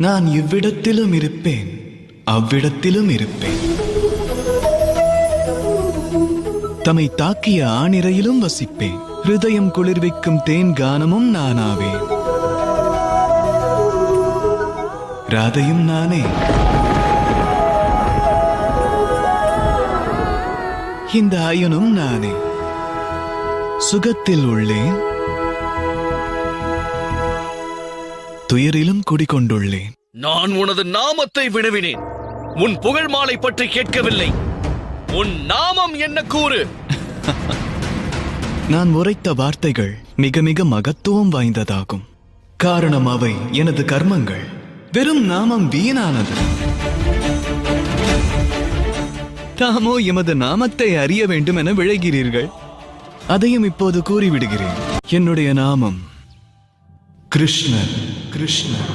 நான் இவ்விடத்திலும் இருப்பேன் அவ்விடத்திலும் இருப்பேன். தம்மை தாக்கிய ஆணிரையிலும் வசிப்பேன். ஹிருதயம் குளிர்விக்கும் தேன் கானமும் நானாவேன். ராதையும் நானே. இந்த அயனும் நானே. சுகத்தில் உள்ளேன் துயரிலும் குடிகொண்டுள்ளேன். நான் உனது நாமத்தை வினவினேன். உன் புகழ் மாலை பற்றி கேட்கவில்லை. உன் நாமம் என்ன கூறு? நான் உரைத்த வார்த்தைகள் மிக மிக மகத்துவம் வாய்ந்ததாகும். காரணம் அவை எனது கர்மங்கள். வெறும் நாமம் வீணானது. தாமோ எமது நாமத்தை அறிய வேண்டும் என விழைகிறீர்கள். அதையும் இப்போது கூறிவிடுகிறேன். என்னுடைய நாமம் கிருஷ்ணன். கிருஷ்ணன்